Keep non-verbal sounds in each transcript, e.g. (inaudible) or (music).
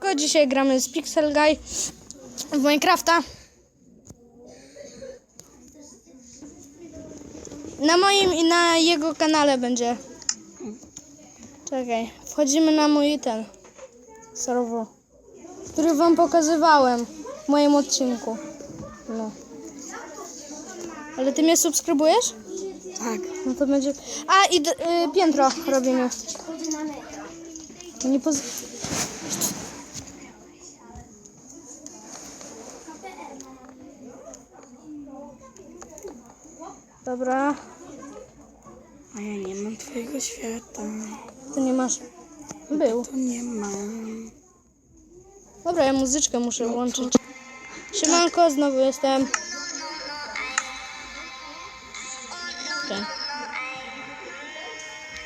Tylko Dzisiaj gramy z Pixel Guy w Minecrafta. Na moim i na jego kanale będzie. Czekaj, wchodzimy na mój ten serwer, który wam pokazywałem w moim odcinku. No. Ale ty mnie subskrybujesz? Tak. No to będzie. A i y, piętro robimy. Nie poz... Dobra, A ja nie mam twojego świata. ty nie masz. Był. To nie mam. Dobra, ja muzyczkę muszę włączyć. Siemanko, znowu jestem. Okej.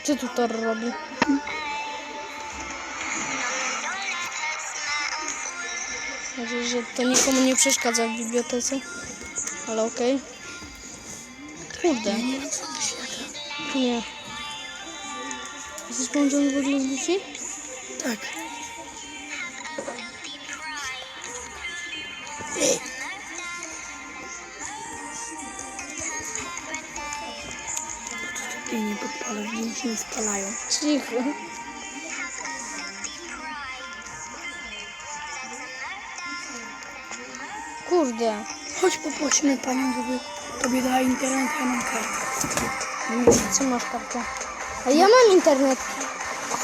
Co tu Tor robi? Nadzieję, że to nikomu nie przeszkadza w bibliotece. Ale okej. Kurde. Nie. Jesteś połączony w ogóle z Wi-Fi? Tak. I nie podpalę, bo się nie spalają. Cicho. Kurde. Chodź poprosimy panią, żeby tobie dała internet, ja mam kartę. Co masz kartę? A ja mam internet.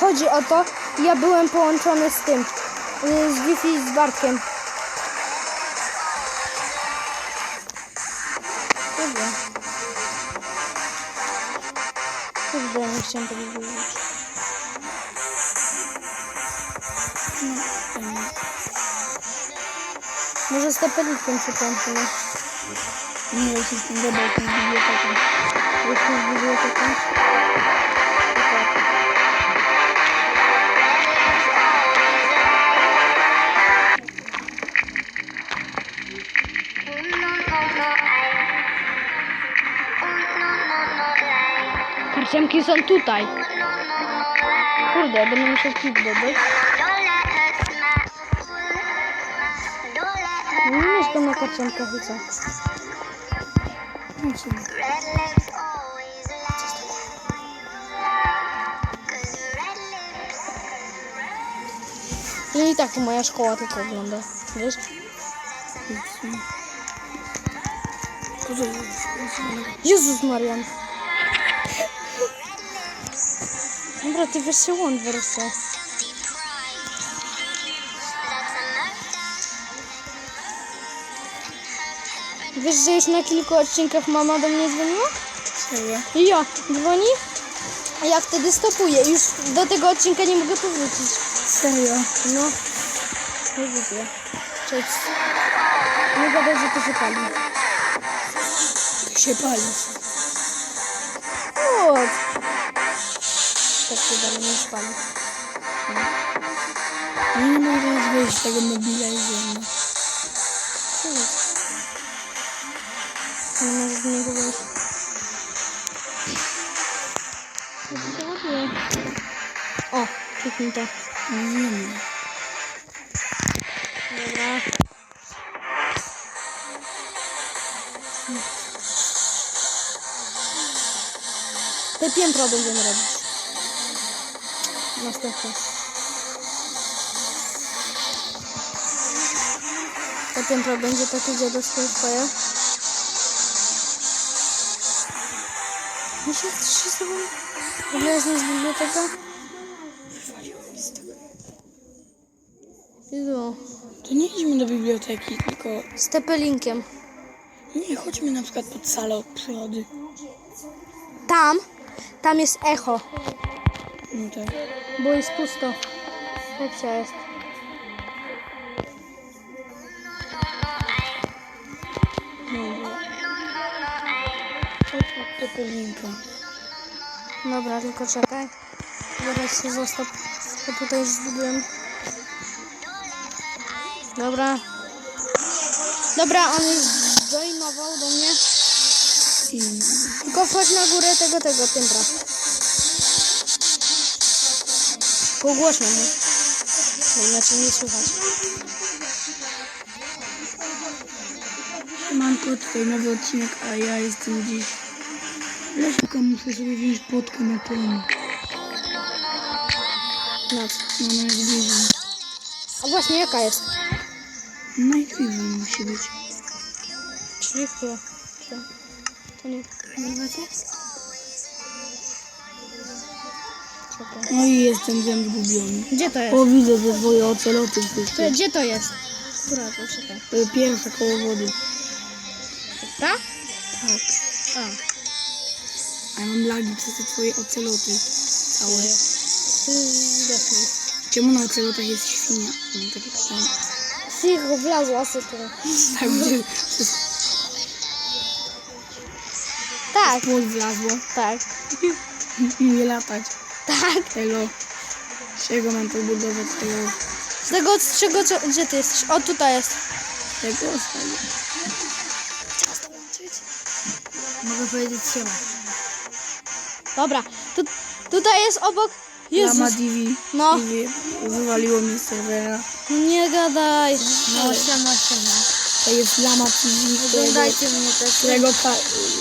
Chodzi o to, ja byłem połączony z tym. y, Z Wi-Fi z Bartkiem. Kurde. Kurde, nie chciałem tego powiedzieć. Może z tepelikiem przyłączymy. Nie, już jestem dobrą tą biblioteką. Jeśli z biblioteką. Karciemki są tutaj. Kurde, będę musiał klik dodać. Nie mieszkam na karciemkach i co? No co? No i tak to moja szkoła tylko wygląda. Wiesz? Boże, Jezus Marian. Dobra, wiesz że już na kilku odcinkach mama do mnie dzwoniła? serio? I ja, dzwoni, a ja wtedy stopuję. Już do tego odcinka nie mogę powrócić. Serio? No, nie widzę. Cześć. Nie gadaj, że to się pali. Się pali. Chodź. Tak się dalej nie spali. Nie mogę wyjść z tego mobila i ziemi. Z niego wyjść. Ja to ładnie. O, kliknij to. Wiem. Dobra. Te piętro będziemy robić. Następne. Te piętro będzie takie dziadowskie twoje. Że się tobą... W ogóle jest nas biblioteka? Wywaliło mi z tego. Jezu. To nie idźmy do biblioteki, tylko... Z tepelinkiem. Nie, chodźmy na przykład pod salę od przyrody. Tam, tam jest echo, No tak. bo jest pusto. Opcja jest. Pod tepelinka. Dobra, tylko czekaj. Zaraz się zostaw. To tutaj zgubiłem. Dobra. Dobra, on już joinował do mnie. Tylko wchodź na górę tego, tego piętra. Pogłośno mu. bo inaczej nie słychać. Manko, tutaj nowy odcinek, a ja jestem dziś. Leszka, muszę sobie wziąć potkę na ten. Na co? No, na Activision. A właśnie, jaka jest? Na Activision musi być. Czyli. Czy... To nie. Czekaj. No i jestem zgubiony. Gdzie to jest? O, widzę te twoje oceloty To, gdzie to jest? Która to czekaj. Jest pierwsza koło wody. Ta? Tak. A. Mam lagi przez te twoje oceloty. Całe. Zdechnij. Czemu na ocelotach jest świnia? Mam takie pytanie. Cicho, wlazła sobie. (laughs) Tak, gdzie Tak, płot wlazło. tak, (laughs) Nie latać. tak. Tego. Z czego mam to budować? Tego. Z tego, z czego, co, gdzie ty jesteś? O, tutaj jest. Tego ostatnio. Mogę powiedzieć siema. Dobra, tu, tutaj jest obok. Jezus. Lama TV. No. TV. Wywaliło mi serwera. Nie gadaj. No, siema, siema. To jest Lama TV. Którego, mnie też. którego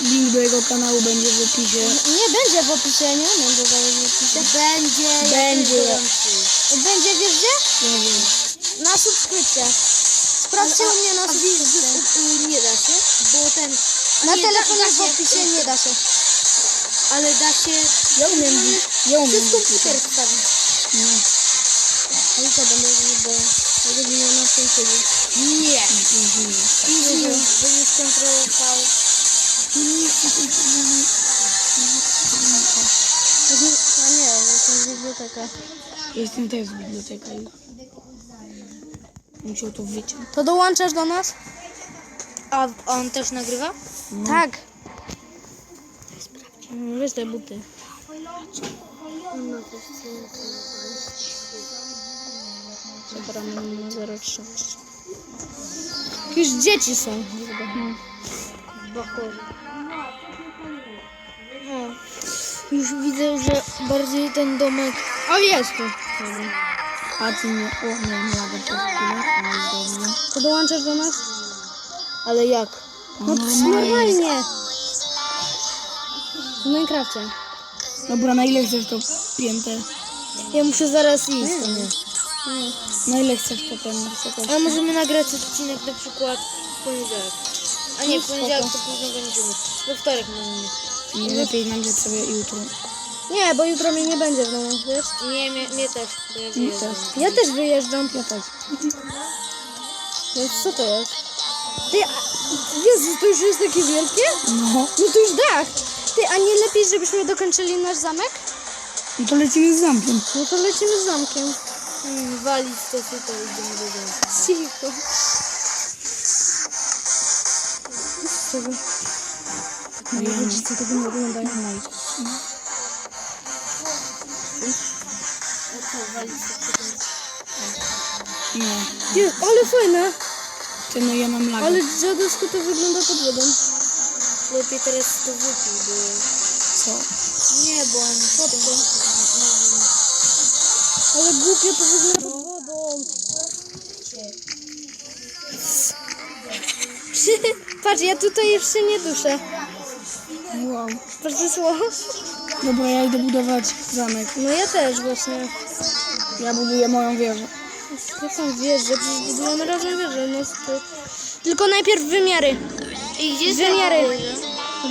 link do jego kanału będzie w opisie. Nie będzie w opisie, nie umiem dodawać w opisie. Będzie. Będzie. Będzie, wiesz gdzie? Nie wiem. Na subskrypcję. Sprawdźcie u mnie na subskrypcję. Nie da się, bo ten. Na nie, telefonie da w się, opisie nie da się. Ale da się Ja umiem. Ja umiem. przez komputer wstawić. No. Ale co będę bo ja będę miał na tym siedzieć. Nie. Easy. Będziesz kontrolował. Nie A nie, to jest biblioteka. Jestem też biblioteka już. Musiał to wyciąć. To dołączasz do nas? A on też nagrywa? Tak. Weź te buty. Zabieramy na 0,3. Jakieś dzieci są. No. Już widzę, że bardziej ten domek. O, jest tu. Dobra. A ty nie. O, nie, nie jadę przez chwilę. No. To dołączasz do nas? Ale jak? No to jest normalnie. W Minecrafcie. Dobra, na ile chcesz to piętę? Ja muszę zaraz iść. Nie, nie. Na ile chcesz to wysokość? Ale możemy nagrać odcinek na przykład w poniedziałek. A nie, w poniedziałek to późno będziemy. We wtorek możemy. Nie lepiej nagrać sobie jutro. Nie, bo jutro mnie nie będzie w domu, wiesz? Nie, mnie, mnie też. Ja wyjeżdżam. też. Ja też wyjeżdżam. Ja też. Więc co to jest? Ty, a, Jezus, to już jest takie wielkie? No. No to już dach. Ty, a nie lepiej, żebyśmy dokończyli nasz zamek? No to lecimy z zamkiem. No to lecimy z zamkiem. Hmm, walić to tutaj idziemy do domu. Cicho. Czego? No ja nie. Rodzice tego nie oglądają. No. Ty, ale fajne. Ty, no ja mam lagi. Ale dziadowsko to wygląda pod wodą. Lepiej teraz to wypił, bo... Co? Nie, bo on. Ale głupio to wygląda pod wodą. (laughs) Patrz, ja tutaj się nie duszę. Wow. Patrz, to słowo. Dobra, ja idę budować zamek. No ja też właśnie. Ja buduję moją wieżę. Jaką wieżę? Przecież budujemy razem wieżę. No, ty. Tylko najpierw wymiary. I gdzie Wymiary.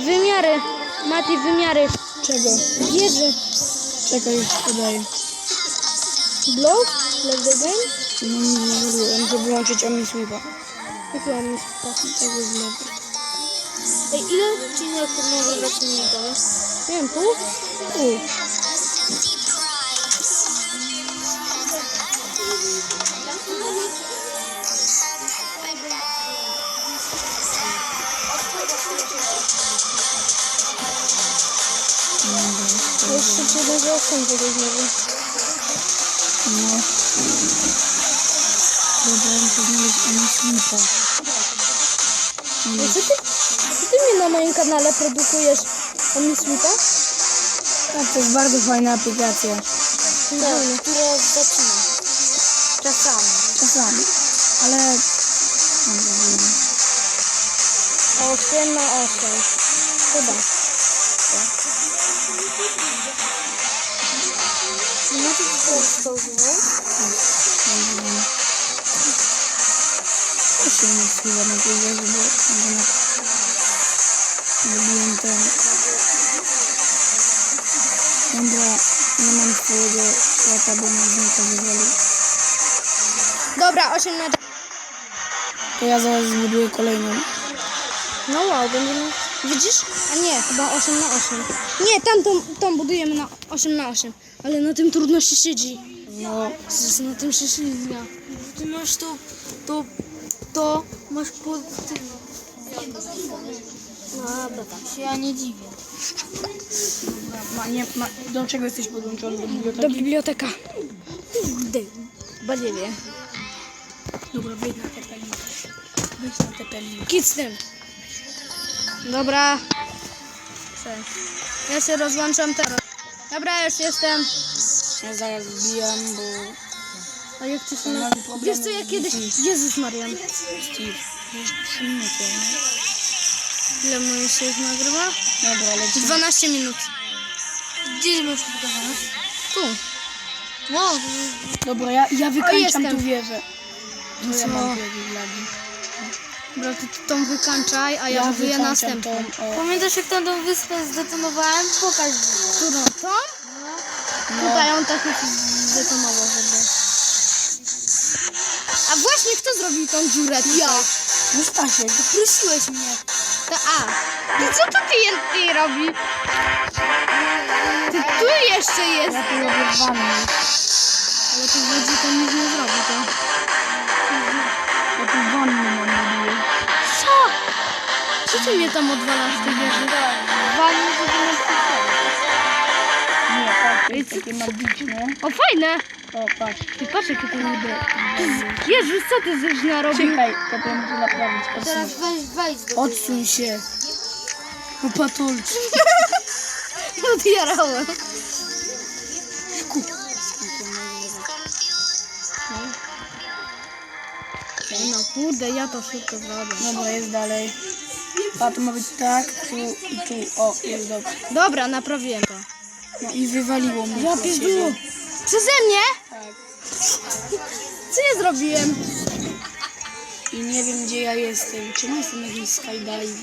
Wymiary. Mati, wymiary. Czego? Wieży. Czekaj, już podaję. Blok? Left the game? No nie wywoluję. Muszę wyłączyć Amisweepa. Jaki mam jest Tego z lewej. Ej, ile odcinek może grać minutowy? Nie wiem, tu? U. To przede że tego znowu. No. Dobra, muszę znaleźć Amisweepa. No co ty, co ty mi na moim kanale produkujesz? On mi sweeta? Tak, to jest bardzo fajna aplikacja. Tak, która zaczyna. Czasami. Czasami. Ale... No, dobra. 8 na 8. Chyba. No to to? To się nie wpływa na tej wieży, bo. Zrobiłem ten... Dobra, nie mam swojego świata, bo mi znika wywalił. Dobra, 8 na To ja zaraz zbuduję kolejną. No wow, będziemy... Widzisz? A nie, chyba 8 na 8. Nie, tam tą, budujemy na 8 na 8. Ale na tym trudno się siedzi. No, Przecież na tym się ślizga. Ty masz to, to, to masz pod tym. No, dobra. Się ja nie dziwię. ma, nie, ma, do czego jesteś podłączony? Do biblioteki? Do biblioteka. Kurde, badziewie. Dobra, wejdź na te peliny. Wejdź na te z tym. Dobra. Ja się rozłączam teraz. Dobra, już jestem. Ja zaraz wbijam, bo A jak ty się na... Wiesz co, ja kiedyś... Jezus Marian. Steve, już 3 minuty. nie? Ile moje się już nagrywa? Dobra, lecimy. 12 minut. Gdzie masz pokazane? Tu. No, Dobra, ja, ja wykańczam tu wieżę. To ja mam wieżę. Dobra, ty ty tą wykańczaj, a ja, buduję wykańczam następną. tą, o, pamiętasz jak tam tą wyspę zdetonowałem? Pokaż. Którą? Tą? Tutaj on tak już zdetonował chyba. A właśnie kto zrobił tą dziurę tutaj? Ja. No Stasiek, Prosiłeś mnie. To A. I co to TNT robi? Ty tu jeszcze jest. ja tu robię wannę. Ale tu w wodzie to nic nie zrobi to. Ja tu wannę? Co ty mnie tam odwalasz w tej wieży? Walił, żeby nas Nie, patrz, to jest takie magiczne. O, fajne. O, patrz. Ty patrz jakie to lubię. Jezus, co ty żeś narobił? Czekaj, to muszę naprawić. Teraz Odsuń, weź, wejdź do odsuń się. No patolczy. (laughs) Odjarałem. No kurde, ja to szybko zrobię. Dobra, jest dalej. A tu ma być tak, tu i tu. O, jest dobrze. Dobra, naprawiłem to. No i wywaliło mnie. Ja to się. Przeze mnie? Tak. Co ja zrobiłem? I nie wiem gdzie ja jestem. Czemu jestem na jakimś skydiving?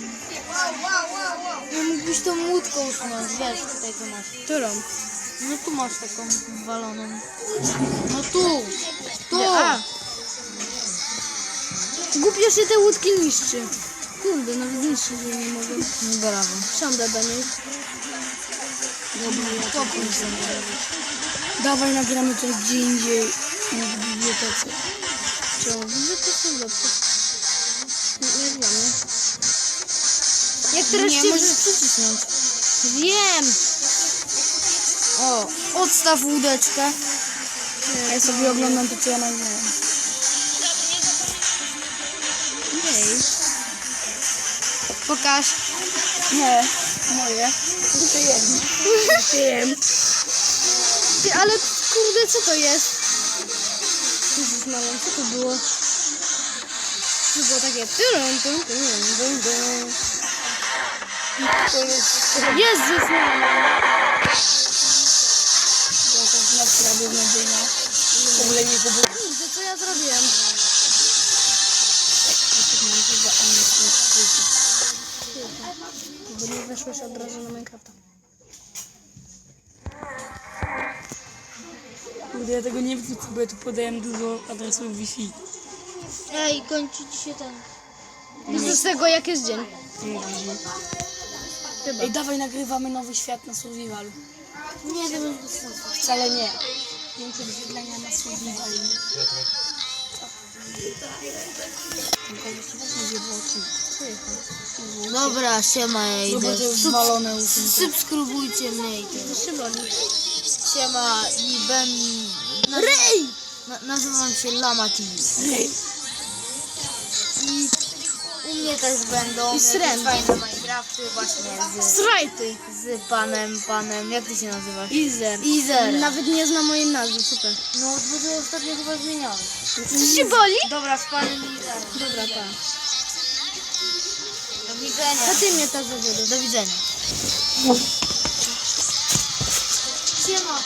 No mógłbyś tą łódką usunąć, wiesz, tutaj to masz. Którą? No tu masz taką waloną. No tu! Tu! Nie. Głupio się te łódki niszczy. Kurde, nawet niszczyć jej nie mogę. Brawo. Wsiądę do niej. Dobra, ja to kończę. Dawaj nagramy to gdzie indziej niż w bibliotece. Czemu? To są lepsze. Nie, nie dla mnie. Jak teraz Nie, cię... możesz przycisnąć. Wiem! O, odstaw łódeczkę. Ja sobie oglądam to co ja nagrałem. Ej. Pokaż. Nie, moje. To jedno. Wiem. Ty, ale kurde, co to jest? Jezus Maria, co to było? To było takie... Tum, tum, tum, tum, tum. To jest Jezus Maria! jakaś natura beznadziejna. W ogóle nie pobudzę. Bo nie weszłeś od razu na Minecrafta. Kurde, ja tego nie wrzucę, bo ja tu podałem dużo adresów Wi-Fi. Ej, kończy ci się ten. No z tego jak jest dzień. Nie wiem. Ej, dawaj nagrywamy nowy świat na survivalu. Nie, to będzie bez sensu. Wcale nie. Większe wyświetlenia na survivalu. Tylko jeszcze weź mnie w oczy. Dobra, siema, ja idę. usunąć. Subskrybujcie mnie i tyle. Siema i ben... Rej! Na, nazywam się Lama TV. Ej, I U mnie też będą I jakieś fajne Minecrafty właśnie z, Strajty. z panem, panem, jak ty się nazywasz? Izer. Izer. Nawet nie znam mojej nazwy, super. No, bo ty ostatnio chyba zmieniałeś. Co się boli? Dobra, z panem Izerem. Dobra, tak. Widzenia. To ty mnie to zawiedł. Do widzenia. Siema.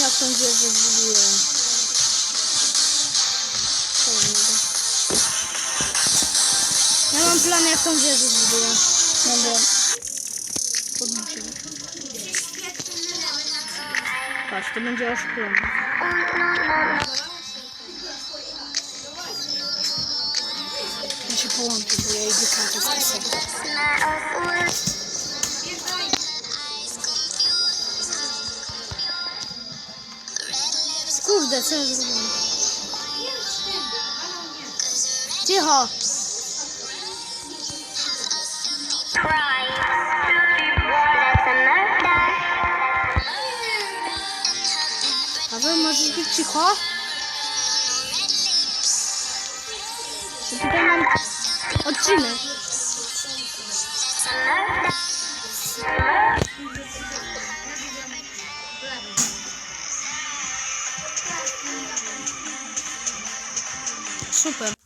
Jak tą wieżę zbuduję. Ja mam plan jak tą wieżę zbuduję. Dobra. Podnoszę. Patrz, to będzie oszklone. Ja się połączę, bo ja idę kaczę z kasety. Kurde, co ja zrobiłem? Cicho! Paweł, możesz być cicho? Tutaj mam odcinek. Super.